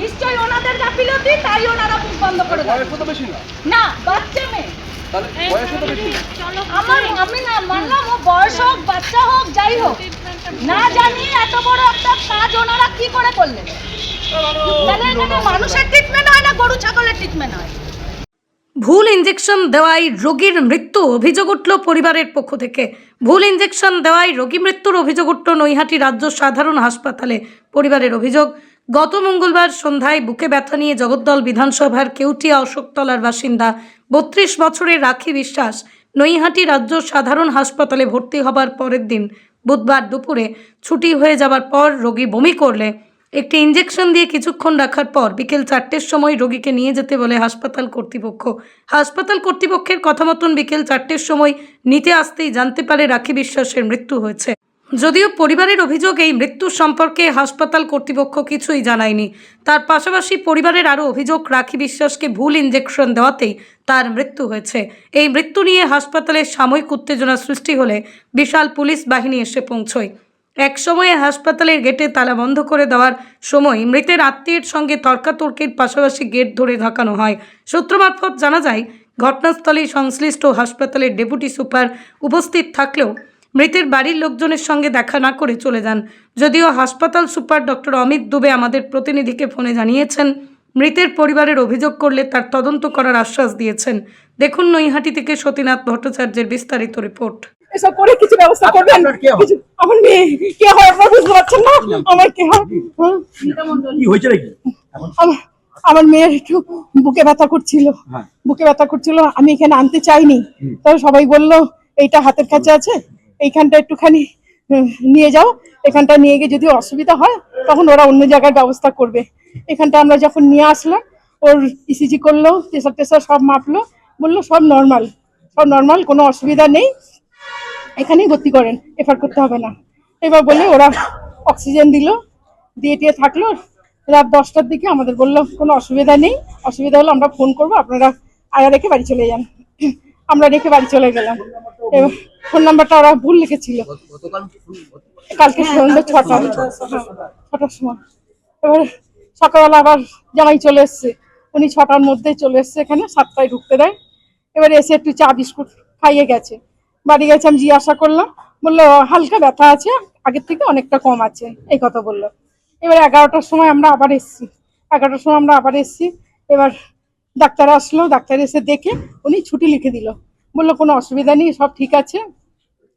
নিশ্চয়ই ওনাদের গাফিলতি তাই ওনারা মুখ বন্ধ করে দেয় বয়সও তো বেশি না। না বাচ্চা মেয়ে। তাহলে বয়সও তো বেশি। আমার আমি না মানলাম ও বয়স হোক বাচ্চা হোক যাই হোক। না জানি এত বড় একটা কাজ ওনারা কি করে করলেন। তাহলে এখানে মানুষের ট্রিটমেন্ট হয় না গরু ছাগলের ট্রিটমেন্ট হয়? ভুল ইঞ্জেকশন দেওয়ায় রোগীর মৃত্যু অভিযোগ উঠল পরিবারের পক্ষ থেকে। ভুল ইঞ্জেকশন দেওয়ায় রোগী মৃত্যুর অভিযোগ উঠল নৈহাটি রাজ্য সাধারণ হাসপাতালে। পরিবারের অভিযোগ গত মঙ্গলবার সন্ধ্যায় বুকে ব্যথা নিয়ে জগদ্দল বিধানসভার কেউটিয়া অশোকতলার বাসিন্দা বত্রিশ বছরের রাখি বিশ্বাস নৈহাটি রাজ্য সাধারণ হাসপাতালে ভর্তি হবার পরের দিন বুধবার দুপুরে ছুটি হয়ে যাবার পর রোগী বমি করলে একটি ইঞ্জেকশন দিয়ে কিছুক্ষণ রাখার পর বিকেল চারটের সময় রোগীকে নিয়ে যেতে বলে হাসপাতাল কর্তৃপক্ষ। হাসপাতাল কর্তৃপক্ষের কথা মতন বিকেল চারটের সময় নিতে আসতেই জানতে পারে রাখি বিশ্বাসের মৃত্যু হয়েছে। যদিও পরিবারের অভিযোগ এই মৃত্যু সম্পর্কে হাসপাতাল কর্তৃপক্ষ কিছুই জানায়নি। তার পাশাপাশি পরিবারের আরও অভিযোগ, রাখি বিশ্বাসকে ভুল ইঞ্জেকশন দেওয়াতেই তার মৃত্যু হয়েছে। এই মৃত্যু নিয়ে হাসপাতালে সাময়িক উত্তেজনা সৃষ্টি হলে বিশাল পুলিশ বাহিনী এসে পৌঁছয়। এক সময়ে হাসপাতালের গেটে তালা বন্ধ করে দেওয়ার সময় মৃতের আত্মীয়ের সঙ্গে তর্কাতর্কির পাশাপাশি গেট ধরে ঢাকানো হয়। সূত্র মারফত জানা যায় ঘটনাস্থলে সংশ্লিষ্ট হাসপাতালের ডেপুটি সুপার উপস্থিত থাকলেও মৃতের বাড়ির লোকজনের সঙ্গে দেখা না করে চলে যান। যদিও হাসপাতাল সুপার ডক্টর অমিত দুবে আমাদের প্রতিনিধিকে ফোনে জানিয়েছেন মৃতের পরিবারের অভিযোগ করলে তার তদন্ত করার আশ্বাস দিয়েছেন। দেখুন নৈহাটি থেকে সতীনাথ ভট্টাচার্যের বিস্তারিত রিপোর্ট। এসব করে কিছু ব্যবস্থা করবেন? হয়? আমার মেয়ে কে হয় আপনারা বুঝতে পারছেন না? আমার কে হয়? কি হয়েছে নাকি? আমার আমার মেয়ের একটু বুকে ব্যথা করছিল। হ্যাঁ। বুকে ব্যথা করছিল আমি এখানে আনতে চাইনি। তবে সবাই বলল এইটা হাতের কাছে আছে এইখানটা একটুখানি নিয়ে যাও। এখানটা নিয়ে গিয়ে যদি অসুবিধা হয়, তখন ওরা অন্য জায়গায় ব্যবস্থা করবে। এখানটা আমরা যখন নিয়ে আসলাম, ওর ইসিজি করল প্রেশার টেসার সব মাপলো, বলল, সব নর্মাল সব নর্মাল কোনো অসুবিধা নেই। এখানেই ভর্তি করেন এফার করতে হবে না। এবার বলে ওরা অক্সিজেন দিল, দিয়ে টিয়ে থাকল। রাত দশটার দিকে আমাদের বলল, কোনো অসুবিধা নেই, অসুবিধা হলে আমরা ফোন করব, আপনারা আয়া রেখে বাড়ি চলে যান। আমরা রেখে বাড়ি চলে গেলাম। ফোন নাম্বারটা ওরা ভুল লিখেছিল। কালকে সন্ধ্যে ছটা। হ্যাঁ, ছটার সময়। এবার সকালবেলা আবার জামাই চলে এসছে। উনি ছটার মধ্যে চলে এসছে এখানে সাতটায় ঢুকতে দেয়। এবার এসে একটু চা বিস্কুট খাইয়ে গেছে। বাড়ি গেছে আমি জিজ্ঞাসা করলাম বলল হালকা ব্যথা আছে আগের থেকে অনেকটা কম আছে এই কথা বলল। এবার এগারোটার সময় আমরা আবার এসছি। এগারোটার সময় আমরা আবার এসছি। এবার ডাক্তার আসলো, ডাক্তার এসে দেখে উনি ছুটি লিখে দিল। বলল, কোনো অসুবিধা নেই, সব ঠিক আছে।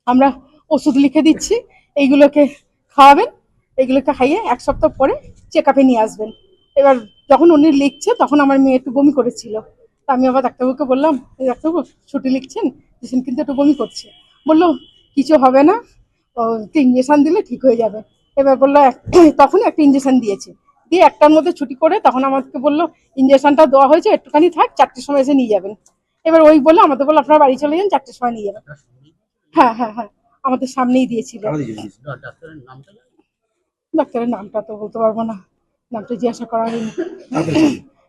আমরা ওষুধ লিখে দিচ্ছি, এইগুলোকে খাওয়াবেন, এইগুলোকে খাইয়ে এক সপ্তাহ পরে চেক আপে নিয়ে আসবেন। এবার যখন উনি লিখছে, তখন আমার মেয়ে একটু বমি করেছিল। তা আমি আবার ডাক্তারবাবুকে বললাম "এই ডাক্তারবাবু, ছুটি লিখছেন? পেশেন্ট কিন্তু একটু বমি করছে। বলল, কিছু হবে না ইঞ্জেকশান দিলে ঠিক হয়ে যাবে। এবার বলল তখনই একটা ইঞ্জেকশন দিয়েছে। দিয়ে একটার মধ্যে ছুটি করে তখন আমাকে বলল ইঞ্জেকশনটা দেওয়া হয়েছে একটুখানি থাক চারটের সময় এসে নিয়ে যাবেন। এবার ওই বলে আমাদের বলল আপনারা বাড়ি চলে যান চারটের সময় নিয়ে যাবেন। হ্যাঁ হ্যাঁ হ্যাঁ আমাদের সামনেই দিয়েছিল। ডাক্তারের নামটা তো বলতে পারব না নামটা জিজ্ঞাসা করা হয়নি।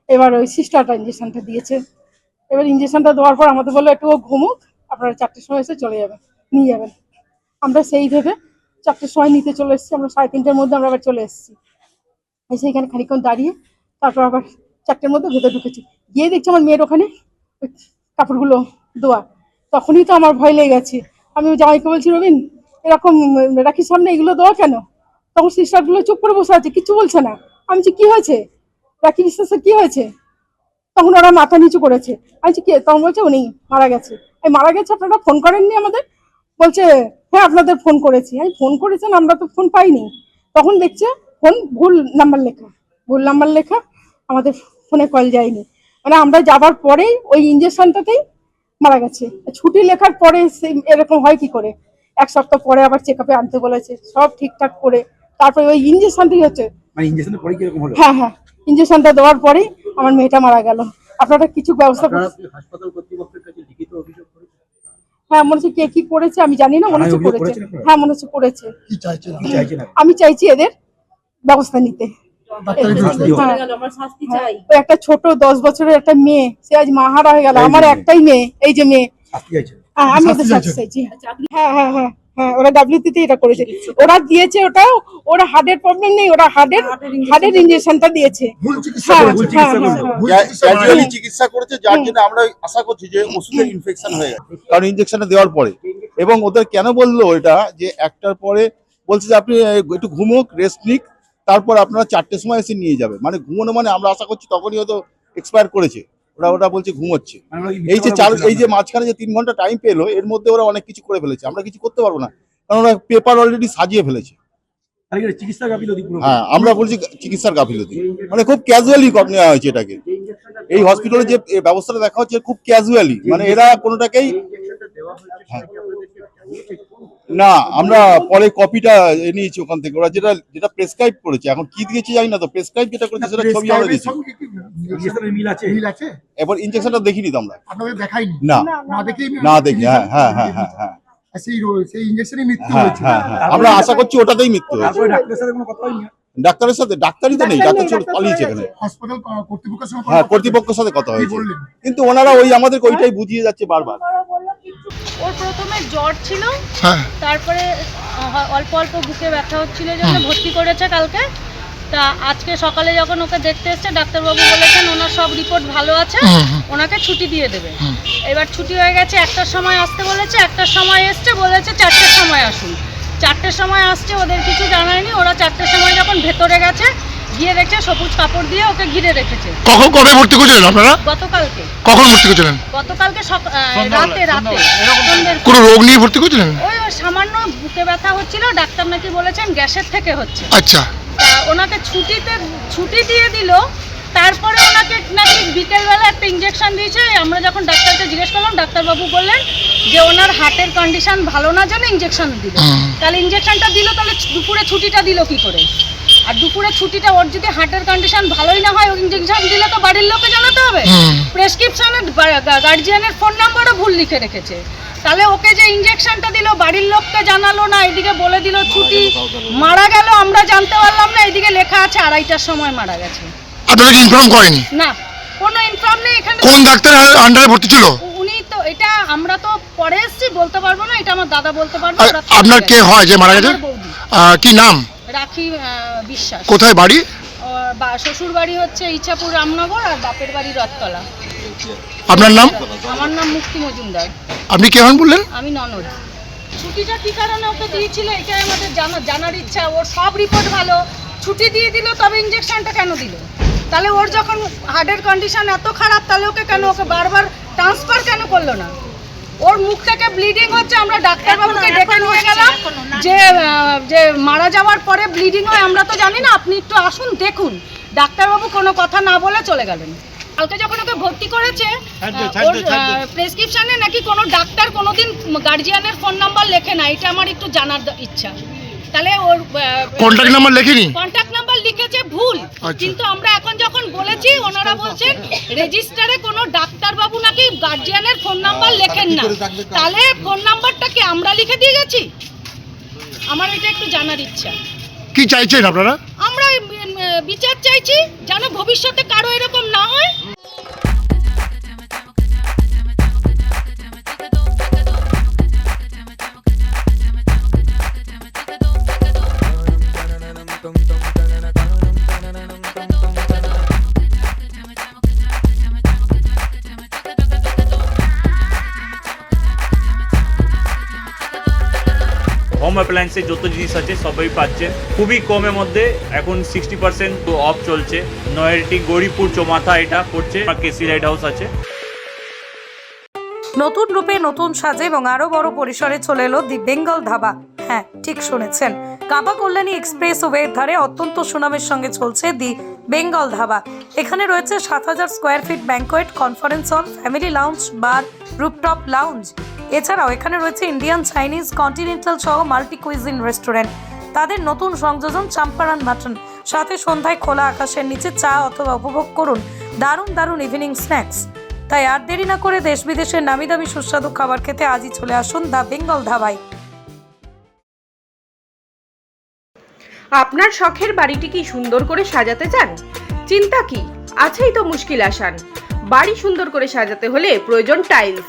এবার ওই সিস্টারটা ইঞ্জেকশনটা দিয়েছে। এবার ইঞ্জেকশনটা দেওয়ার পর আমাদের বলল একটু ঘুমুক আপনারা চারটের সময় এসে চলে যাবেন নিয়ে যাবেন। আমরা সেই ভেবে চারটের সময় নিতে চলে এসেছি আমরা সাড়ে তিনটের মধ্যে আমরা আবার চলে এসেছি। এসে এখানে খানিক্ষণ দাঁড়িয়ে তারপর আবার চারটের মধ্যে ভেতরে ঢুকেছি। গিয়ে দেখছি আমার মেয়ের ওখানে কাপড়গুলো দোয়া। তখনই তো আমার ভয় লেগে গেছে। আমি জামাইকে বলছি রবিন এরকম রাখির সামনে এগুলো দেওয়া কেন? তখন সিস্টারগুলো চুপ করে বসে আছে কিছু বলছে না। আমি বলছি, কি হয়েছে? রাখি বিশ্বাসের কি হয়েছে? তখন ওরা মাথা নিচু করেছে। আমি কে? তখন বলছে উনি মারা গেছে। এই মারা গেছে? আপনারা ফোন করেননি আমাদের? বলছে হ্যাঁ আপনাদের ফোন করেছি। আমি ফোন করেছেন? আমরা তো ফোন পাইনি। তখন দেখছে ফোন ভুল নাম্বার লেখা। ভুল নাম্বার লেখা আমাদের ফোনে কল যায়নি। মানে আমরা যাবার পরেই ওই ইঞ্জেকশনটাতেই মারা গেছে। ছুটি লেখার পরে সেই- এরকম হয় কি করে? এক সপ্তাহ পরে আবার চেক আপে আনতে বলেছে সব ঠিকঠাক করে। তারপরে ওই ইঞ্জেকশনটাই হচ্ছে। মানে হ্যাঁ হ্যাঁ। ইঞ্জেকশনটা দেওয়ার পরেই আমার মেয়েটা মারা গেল। আপনারা কিছু ব্যবস্থা আপনারা করুন কি হাসপাতাল কর্তৃপক্ষের কাছে লিখিত অভিযোগ করেছেন? হ্যাঁ মনে হচ্ছে কে কি করেছে আমি জানি না মনে হচ্ছে থানায় করেছে। হ্যাঁ মনে হচ্ছে করেছে? আমি চাইছি এদের ব্যবস্থা নিতে। হোক। হ্যাঁ। ওই একটা ছোট দশ বছরের একটা মেয়ে সে আজ মাহারা হয়ে গেল। আমার একটাই মেয়ে এই যে মেয়ে। হ্যাঁ আমি ওদের শাস্তি চাইছি হ্যাঁ। হ্যাঁ হ্যাঁ হ্যাঁ ওরা ডাব্লিউটিতে এটা করেছে। ওরা দিয়েছে ওটা ওরা হার্টের প্রবলেম নেই ওরা হার্টের হার্টের ইঞ্জেকশনটা দিয়েছে। হ্যাঁ, হ্যাঁ। হ্যাঁ, ক্যাজুয়ালি চিকিৎসা করেছে। যার জন্য আমরা আশা করছি যে ওষুধের ইনফেকশন হয়ে গেছে। কারণ ইনজেকশনটা দেওয়ার পরে। এবং ওদের কেন বলল এটা? যে একটার পরে বলছে যে আপনি একটু ঘুমুক রেস্ট নিক। তারপর আপনারা চারটের সময় এসে নিয়ে যাবে। মানে ঘুমোনো মানে আমরা আশা করছি তখনই হয়তো এক্সপায়ার করেছে। ওরা ওটা বলছে ঘুমোচ্ছে। মানে এই যে চার এই যে মাঝখানে যে তিন ঘণ্টা টাইম পেল এর মধ্যে ওরা অনেক কিছু করে ফেলেছে। আমরা কিছু করতে পারব না। কারণ ওরা পেপার অলরেডি সাজিয়ে ফেলেছে। হ্যাঁ আমরা বলছি চিকিৎসার গাফিলতি। মানে খুব ক্যাজুয়ালি নেওয়া হয়েছে এটাকে। এই হসপিটালে যে ব্যবস্থাটা দেখা হচ্ছে খুব ক্যাজুয়ালি মানে এরা কোনোটাকেই হ্যাঁ। না আমরা পরে কপিটা নিয়েছি ওখান থেকে। ওরা যেটা যেটা প্রেসক্রাইব করেছে। এখন কি দিয়েছে জানি না তো প্রেসক্রাইব যেটা করেছে সেটা ছবি আমরা দিয়েছি। এবার ইনজেকশনটা দেখিনি তো আমরা। দেখাইনি? না। না দেখেই না দেখি হ্যাঁ হ্যাঁ হ্যাঁ হ্যাঁ হ্যাঁ। সেই সেই ইঞ্জেকশনই মৃত্যু হ্যাঁ হয়েছে। হ্যাঁ আমরা আশা করছি ওটাতেই মৃত্যু হয়েছে। ডাক্তারের সাথে কোনো কথা হয়নি? ডাক্তারের সাথে ডাক্তারই তো নেই ডাক্তার পালিয়েছে এখানে। কর্তৃপক্ষের হ্যাঁ কর্তৃপক্ষের সাথে কথা হয়েছে। কিন্তু ওনারা ওই আমাদের ওইটাই বুঝিয়ে যাচ্ছে বারবার। ওর প্রথমে জ্বর ছিল। হ্যাঁ। তারপরে অল্প অল্প বুকে ব্যথা হচ্ছিল জন্য ভর্তি করেছে কালকে। তা আজকে সকালে যখন ওকে দেখতে এসছে ডাক্তারবাবু বলেছেন ওনার সব রিপোর্ট ভালো আছে ওনাকে ছুটি দিয়ে দেবে। এবার ছুটি হয়ে গেছে একটার সময় আসতে বলেছে একটার সময় এসছে বলেছে চারটের সময় আসুন। চারটের সময় আসছে ওদের কিছু জানায়নি ওরা চারটের সময় যখন ভেতরে গেছে গিয়ে দেখছে সবুজ কাপড় দিয়ে ওকে ঘিরে রেখেছে। কখন কবে ভর্তি করেছিলেন আপনারা? গতকালকে। কখন ভর্তি করেছিলেন? গতকালকে সক- আহ, রাতে রাতে। সন্ধ্যের কোনো রোগ নিয়ে ভর্তি করেছিলেন? ওই ওই সামান্য বুকে ব্যথা হচ্ছিল ডাক্তার নাকি বলেছেন গ্যাসের থেকে হচ্ছে। আচ্ছা। তা ওনাকে ছুটিতে ছুটি দিয়ে দিল তারপরে ওনাকে নাকি বিকেলবেলা একটা ইঞ্জেকশন দিয়েছে। আমরা যখন ডাক্তারকে জিজ্ঞেস করলাম ডাক্তারবাবু বললেন যে ওনার হার্টের কন্ডিশন ভালো না জন্য ইঞ্জেকশন দিল। তাহলে ইঞ্জেকশনটা দিল তাহলে দুপুরে ছুটিটা দিল কি করে? আর দুপুরে ছুটিটা ওর যদি হার্টের কন্ডিশন ভালোই না হয় ইঞ্জেকশন দিলে তো বাড়ির লোককে জানাতে হবে। প্রেসক্রিপশনে গার্জিয়ানের ফোন নাম্বারও ভুল লিখে রেখেছে। তাহলে ওকে যে ইঞ্জেকশনটা দিল বাড়ির লোককে জানালো না এদিকে বলে দিল ছুটি মারা গেল আমরা জানতে পারলাম না এদিকে লেখা আছে আড়াইটার সময় মারা গেছে। আপনাদেরকে ইনফর্ম করেনি? না কোনো ইনফর্ম নেই এখানে কোন ডাক্তার আন্ডারে ভর্তি ছিল? উনি তো এটা আমরা তো পরে এসেছি বলতে পারব না এটা আমার দাদা বলতে পারবে আপনার কে হয় যে মারা গেছে? কি নাম? রাখি বিশ্বাস। কোথায় বাড়ি? শ্বশুর বাড়ি হচ্ছে ইচ্ছাপুর রামনগর আর বাপের বাড়ি রথতলা। আপনার নাম? আমার নাম মুক্তি মজুমদার। আপনি কে হন বললেন? আমি ননদ। ছুটিটা কি কারণে ওকে দিয়েছিল? এটাই আমাদের জানা জানার ইচ্ছা। ওর সব রিপোর্ট ভালো। ছুটি দিয়ে দিল তবে ইঞ্জেকশনটা কেন দিল? তাহলে ওর যখন হার্টের কন্ডিশন এত খারাপ তাহলে ওকে কেন ওকে বারবার ট্রান্সফার কেন করল না? ওর মুখ থেকে ব্লিডিং হচ্ছে আমরা ডাক্তারবাবুকে ডেকে নিয়ে গেলাম যে যে মারা যাওয়ার পরে ব্লিডিং হয় আমরা তো জানি না আপনি একটু আসুন দেখুন। ডাক্তারবাবু কোনো কথা না বলে চলে গেলেন। কালকে যখন ওকে ভর্তি করেছে ওর প্রেসক্রিপশানে নাকি কোনো ডাক্তার কোনোদিন গার্জিয়ানের ফোন নাম্বার লেখে না এটা আমার একটু জানার ইচ্ছা। তাহলে ওর কন্ট্যাক্ট নাম্বার লেখেনি? কন্ট্যাক্ট নাম্বার লিখেছে ভুল। আচ্ছা। কিন্তু আমরা এখন যখন বলেছি ওনারা বলছেন রেজিস্টারে কোনো ডাক্তারবাবু নাকি গার্জিয়ানের ফোন নাম্বার লেখেন না। তাহলে। ফোন নাম্বারটা কি আমরা লিখে দিয়ে গেছি? আমার এটা একটু জানার ইচ্ছা। কি চাইছেন আপনারা? আমরা বিচার চাইছি যেন ভবিষ্যতে কারও এরকম না হয়। হোম অ্যাপ্লায়েন্সের যত জিনিস আছে, সবই পাচ্ছেন খুবই কমের মধ্যে এখন সিক্সটি পার্সেন্ট অফ চলছে। নয়ারটি গৌরীপুর চৌমাথা এটা পড়ছে কেসি লাইট হাউস আছে। নতুন রূপে নতুন সাজে এবং আরও বড় পরিসরে চলে এলো দি বেঙ্গল ধাবা। হ্যাঁ ঠিক শুনেছেন। কাবা কল্যাণী এক্সপ্রেস ওয়ের ধারে অত্যন্ত সুনামের সঙ্গে চলছে দি বেঙ্গল ধাবা। এখানে রয়েছে সাত হাজার square feet banquet conference hall family lounge bar rooftop lounge এছাড়াও এখানে রয়েছে ইন্ডিয়ান চাইনিজ কন্টিনেন্টাল সহ মাল্টি কুইজিন রেস্টুরেন্ট তাদের নতুন সংযোজন চাম্পারান মাটন। সাথে সন্ধ্যায় খোলা আকাশের নিচে চা অথবা উপভোগ করুন দারুণ দারুণ ইভিনিং স্ন্যাক্স তাই আর দেরি না করে দেশ বিদেশের নামি দামি সুস্বাদু খাবার খেতে আজই চলে আসুন দ্য বেঙ্গল ধাবায়। আপনার শখের বাড়িটি কি সুন্দর করে সাজাতে চান? চিন্তা কি? আছেই তো মুশকিল আসান। বাড়ি সুন্দর করে সাজাতে হলে প্রয়োজন টাইলস